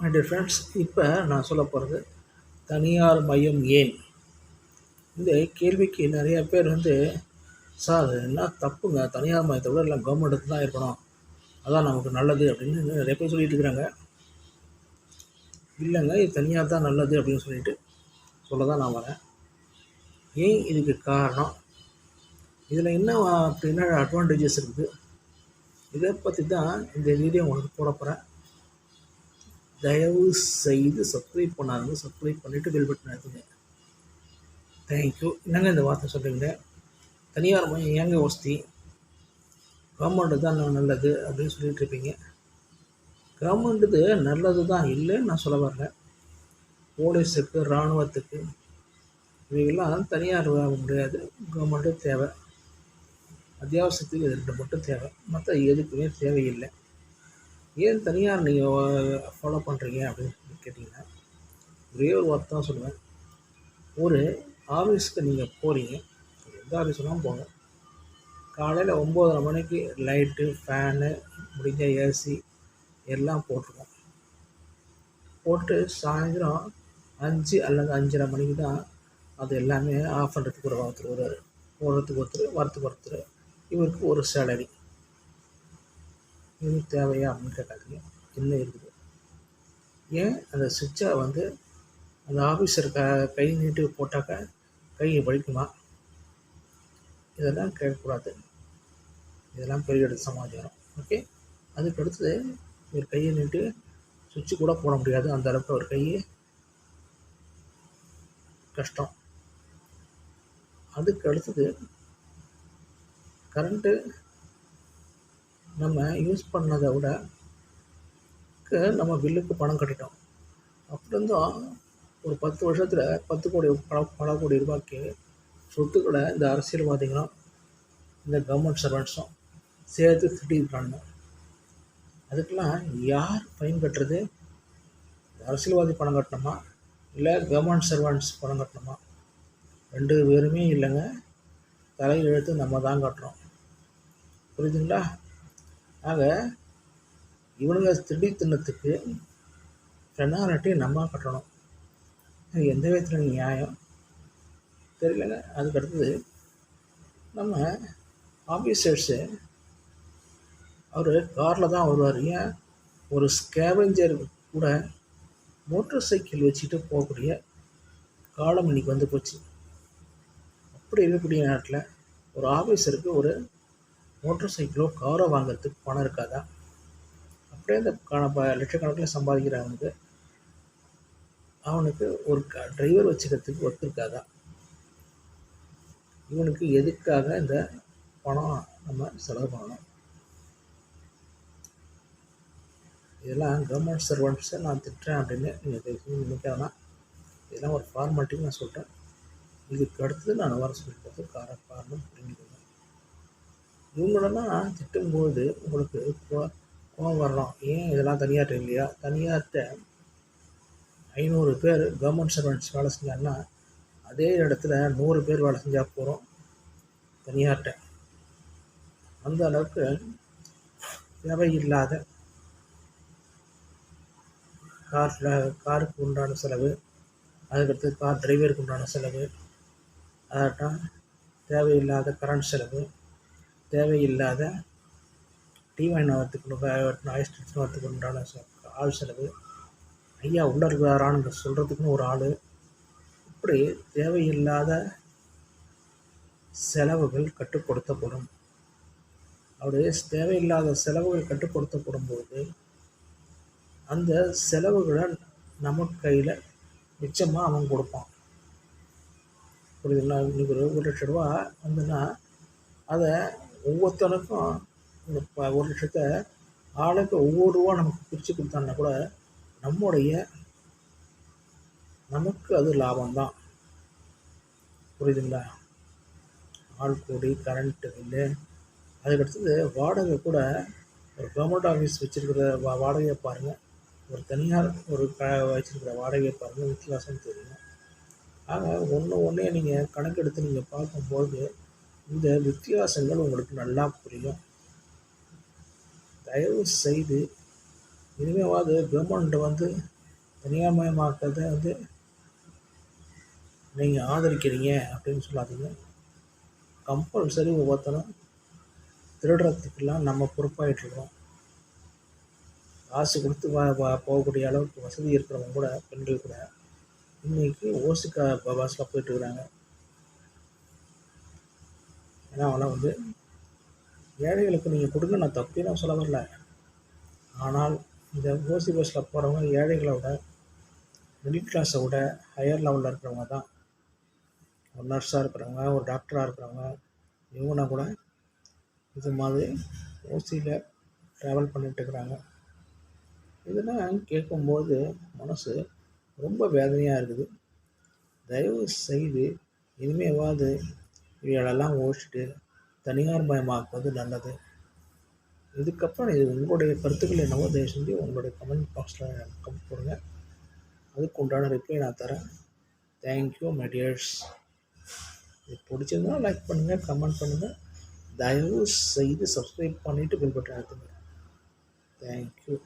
My dear friends இப்போ நான் சொல்ல போகிறது தனியார் மையம் ஏன்? இந்த கேள்விக்கு நிறைய பேர் வந்து சார் அது என்ன தப்புங்க? தனியார் மையத்தை விட எல்லாம் கவர்மெண்ட்டுக்கு தான் இருக்கணும். அதான் நமக்கு நல்லது அப்படின்னு நிறைய பேர் சொல்லிட்டு இருக்கிறாங்க இல்லைங்க இது தனியார் தான் நல்லது அப்படின்னு சொல்லிட்டு சொல்ல தான் நான் வரேன். ஏன் இதுக்கு காரணம்? இதில் என்ன அப்படின்னா அட்வான்டேஜஸ் இருக்குது? இதை பற்றி தான் இந்த வீடியோ உங்களுக்கு போட போகிறேன் தயவு செய்து சப்ஸ்கிரைப் பண்ணாதவங்க சப்ஸ்கிரைப் பண்ணிவிட்டு பெல் பட்டன் எடுத்துங்க தேங்க்யூ என்னங்க இந்த வார்த்தை சொல்கிறீங்க தனியார் மையம் ஏங்க வசதி கவர்மெண்ட்டு தான் நல்லது அப்படின்னு சொல்லிட்டு இருப்பீங்க. கவர்மெண்ட்டுது நல்லது தான் இல்லைன்னு நான் சொல்ல வரல. போலீஸுக்கு இராணுவத்துக்கு இவைகள்லாம் தனியார் முடியாது. கவர்மெண்ட்டு தேவை. அத்தியாவசியத்துக்கு இது ரெண்டு மட்டும் தேவை. மற்ற எதுக்குமே தேவையில்லை. ஏன் தனியார் நீங்கள் ஃபாலோ பண்ணுறீங்க அப்படின்னு சொல்லி கேட்டிங்கன்னா ஒரே ஒரு வார்த்தை தான் சொல்லுவேன். ஒரு ஆஃபீஸ்க்கு நீங்கள் போகிறீங்க எந்த ஆஃபீஸ் வேணாலும் போங்க. காலையில் ஒம்போதரை மணிக்கு லைட்டு ஃபேனு முடிஞ்ச ஏசி எல்லாம் போட்டிருக்கோம். போட்டு சாயந்தரம் அஞ்சு அல்லது அஞ்சரை மணிக்கு தான் அது எல்லாமே ஆஃப் பண்ணுறதுக்கு ஒரு ஒருத்தர் வருவார் போடுறதுக்கு ஒருத்தர் வரத்துக்கு ஒருத்தர் இவருக்கு ஒரு சேலரி இது தேவையா அப்படின்னு கேட்டாங்க என்ன இருக்குது. ஏன் அந்த சுவிட்சை வந்து அந்த ஆஃபீஸர் க கை நீட்டு போட்டாக்க கையை வலிக்குமா? இதெல்லாம் கேட்கக்கூடாது. இதெல்லாம் பெரிய இடத்து சமாச்சாரம். ஓகே? அதுக்கு அடுத்தது ஒரு கையை நீட்டு சுவிட்சு கூட போட முடியாது. அந்த அளவுக்கு ஒரு கையை கஷ்டம். அதுக்கு அடுத்தது கரண்ட்டு நம்ம யூஸ் பண்ணதை விட நம்ம பில்லுக்கு பணம் கட்டிட்டோம் அப்படி ஒரு பத்து வருஷத்தில் பத்து கோடி பல பல கோடி ரூபாய்க்கு சொத்துக்களை இந்த அரசியல்வாதிகளும் இந்த கவர்மெண்ட் சர்வெண்ட்ஸும் சேர்த்து திட்டிருக்கானுங்க அதுக்கெல்லாம் யார் பயன் கட்டுறது? அரசியல்வாதி பணம் கட்டணுமா? இல்லை கவர்மெண்ட் சர்வெண்ட்ஸ் பணம் கட்டணுமா? ரெண்டு பேருமே இல்லைங்க. தலையெழுத்து நம்ம தான் கட்டுறோம். புரியுதுங்களா? ஆக இவனுங்க திருடி தின்னத்துக்கு பெனால்ட்டி நம்ம கட்டணும். அது எந்த விதத்தில் நியாயம்? தெரியலங்க. அதுக்கு அடுத்தது நம்ம ஆஃபீஸர்ஸு அவர் காரில் தான் வருவார். ஏன்? ஒரு ஸ்கேவெஞ்சர் கூட மோட்டர் சைக்கிள் வச்சுட்டு போகக்கூடிய காலம் இன்னைக்கு வந்து போச்சு. அப்படி இருக்கக்கூடிய நேரத்தில் ஒரு ஆஃபீஸருக்கு ஒரு மோட்டர் சைக்கிளோ காரோ வாங்குறதுக்கு பணம் இருக்காதா? அப்படியே அந்த ப லட்சக்கணக்கில் சம்பாதிக்கிறவனுக்கு அவனுக்கு ஒரு க டிரைவர் வச்சுக்கிறதுக்கு ஒர்க் இருக்காதா? இவனுக்கு எதுக்காக இந்த பணம் நம்ம செலவு பண்ணணும்? இதெல்லாம் கவர்மெண்ட் சர்வெண்ட்ஸை நான் திட்டுறேன் அப்படின்னு நீங்கள் நினைக்காதனா இதெல்லாம் ஒரு ஃபார்மாலிட்டிக்கு நான் சொல்கிறேன் இதுக்கு அடுத்தது நான் வர சொல்லிட்டு கார காரணம் புரிஞ்சுக்கணும் இவங்களெல்லாம் திட்டும்போது உங்களுக்கு கோ கோவம் வரலாம். ஏன் இதெல்லாம் தனியார்ட்ட இல்லையா? தனியார்கிட்ட ஐநூறு பேர் கவர்மெண்ட் சர்வெண்ட்ஸ் வேலை செஞ்சாங்கன்னா அதே இடத்துல நூறு பேர் வேலை செஞ்சால் போகிறோம் தனியார்கிட்ட. அந்த அளவுக்கு தேவையில்லாத காரில் காருக்கு உண்டான செலவு அதுக்கடுத்து கார் டிரைவருக்கு உண்டான செலவு அதாட்டம் தேவையில்லாத கரண்ட் செலவு தேவையில்லாத டீ வரத்துக்கு நாய்ஸ் எடுத்துகிட்டு வரத்துக்கு உண்டான ஆள் செலவு. ஐயா உள்ளே இருக்கிறாரான்னு சொல்கிறதுக்குன்னு ஒரு ஆள். இப்படி தேவையில்லாத செலவுகள் கட்டுப்படுத்தப்படும். அப்படி தேவையில்லாத செலவுகள் கட்டுப்படுத்தப்படும் போது அந்த செலவுகளை நம்ம கையில் மிச்சமாக அவன் கொடுப்பான். புரியுதுங்களா? இன்னைக்கு ஒரு ஒரு லட்ச ரூபா வந்துன்னா அதை ஒவ்வொருத்தனுக்கும் இந்த ஒரு லட்சத்தை ஆளுக்கு ஒவ்வொரு ரூபா நமக்கு பிரித்து கொடுத்தான்னா கூட நம்முடைய நமக்கு அது லாபம்தான். புரியுதுங்களா? ஆள் கூடி கரண்ட்டு பில்லு அதுக்கடுத்தது வாடகை கூட ஒரு கவர்மெண்ட் ஆஃபீஸ் வச்சுருக்கிற வா வாடகையை பாருங்கள் ஒரு தனியார் ஒரு க வச்சுருக்கிற வாடகையை பாருங்கள் வித்தியாசம் தெரியும். ஆக ஒன்று ஒன்றே நீங்கள் கணக்கெடுத்து நீங்கள் பார்க்கும்போது இந்த வித்தியாசங்கள் உங்களுக்கு நல்லா புரியும். தயவு செய்து இனிமேவாது கவர்மெண்ட் வந்து தனியார்மயமாக்கிறத வந்து நீங்கள் ஆதரிக்கிறீங்க அப்படின்னு சொல்லாதீங்க. கம்பல்சரி ஒவ்வொருத்தரும் திருடுறதுக்கெல்லாம் நம்ம பொறுப்பாயிட்டுருக்கோம் காசு கொடுத்து வா போகக்கூடிய அளவுக்கு வசதி இருக்கிறவங்க கூட பெண்கள் கூட இன்றைக்கி ஓசுக்கா பாஸில் பஸ்ஸில் போயிட்டுருக்குறாங்க ஏன்னா அவங்களாம் வந்து ஏழைகளுக்கு நீங்கள் கொடுங்க நான் தப்பே நான் சொல்ல வரல. ஆனால் இந்த ஓசி பஸ்ஸில் போகிறவங்க ஏழைகளை விட மிடில் கிளாஸை விட ஹையர் லெவலில் இருக்கிறவங்க தான். ஒரு நர்ஸாக இருக்கிறவங்க ஒரு டாக்டராக இருக்கிறவங்க இவங்கன்னா கூட இது மாதிரி ஓசியில் ட்ராவல் பண்ணிகிட்டு இருக்கிறாங்க. இதெல்லாம் கேட்கும்போது மனசு ரொம்ப வேதனையாக இருக்குது. தயவு செய்து இனிமேவாது இவைகளெல்லாம் ஓடிச்சிட்டு தனியார் மயமாக்குவது நல்லது. இதுக்கப்புறம் இது உங்களுடைய கருத்துக்கள் என்னவோ தயவு செஞ்சு உங்களுடைய கமெண்ட் பாக்ஸில் கமெண்ட் போடுங்க. அதுக்கு உண்டான ரிப்ளை நான் தரேன். தேங்க்யூ மை டியர்ஸ் இது பிடிச்சிருந்தா லைக் பண்ணுங்கள் கமெண்ட் பண்ணுங்கள் தயவு செய்து சப்ஸ்கிரைப் பண்ணிவிட்டு பின்பற்ற அழுத்துங்க தேங்க்யூ